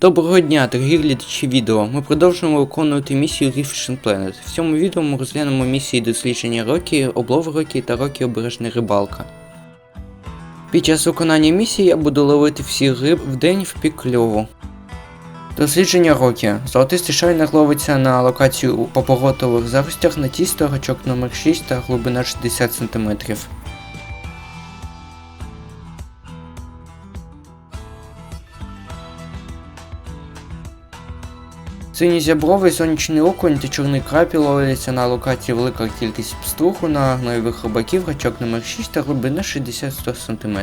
Доброго дня, дорогі глядачі відео. Ми продовжуємо виконувати місію Reef Fishing Planet. В цьому відео ми розглянемо місії дослідження Рокі, облов Рокі та Рокі обережна рибалка. Під час виконання місії я буду ловити всі риб в день в пік кльову. Дослідження Рокі. Золотистий шайнер ловиться на локацію у поворотових заростях на тісто, гачок номер 6 та глибина 60 см. Синій зябровий, сонячний окунь та чорний крапі ловляться на локації велика кількість пструху на гноєвих рибаків, гачок номер 6 та глибина 60-100 см.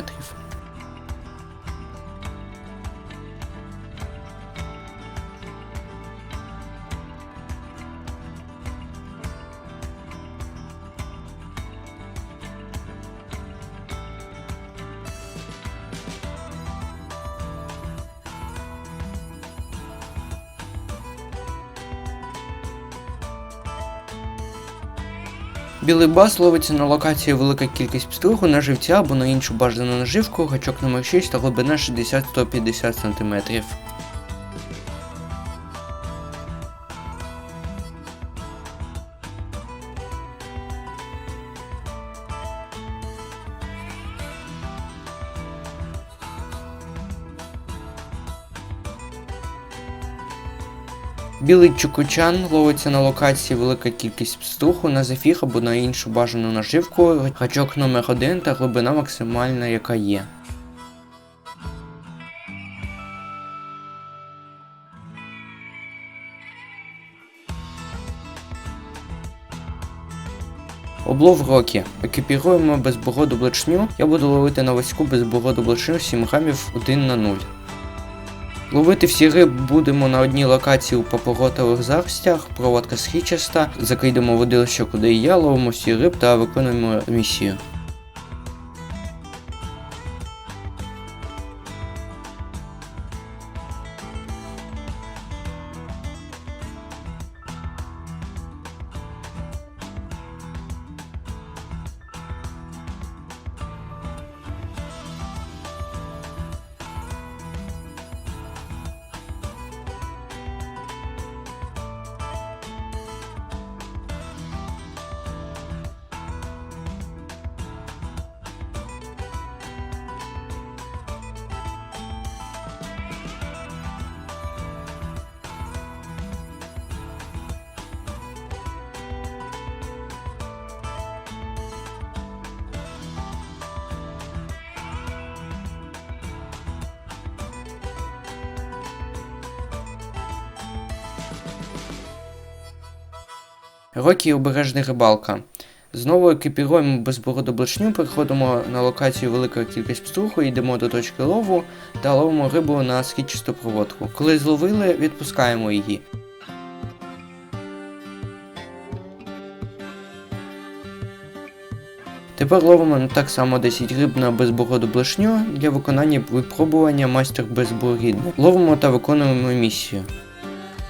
Білий бас ловиться на локації велика кількість пструху на живця або на іншу бажану наживку, гачок номер 6 та глибина 60-150 см. Білий чукучан ловиться на локації велика кількість пструху на зафіг або на іншу бажану наживку, гачок номер 1 та глибина максимальна, яка є. Облов рокі. Екіпіруємо безбороду блешню. Я буду ловити на ваську безбороду блешню 7 грамів 1 на 0. Ловити всі риб будемо на одній локації у папоротових заростях, проводка схічаста, закидемо водилище, куди і я, ловимо всі риб та виконуємо місію. Рокі обережна рибалка. Знову екіпіруємо безбороду блешню, переходимо на локацію велика кількість пструху, йдемо до точки лову та ловимо рибу на східчасту проводку. Коли зловили, відпускаємо її. Тепер ловимо так само 10 риб на безбороду блешню для виконання випробування майстер безборідний. Ловимо та виконуємо місію.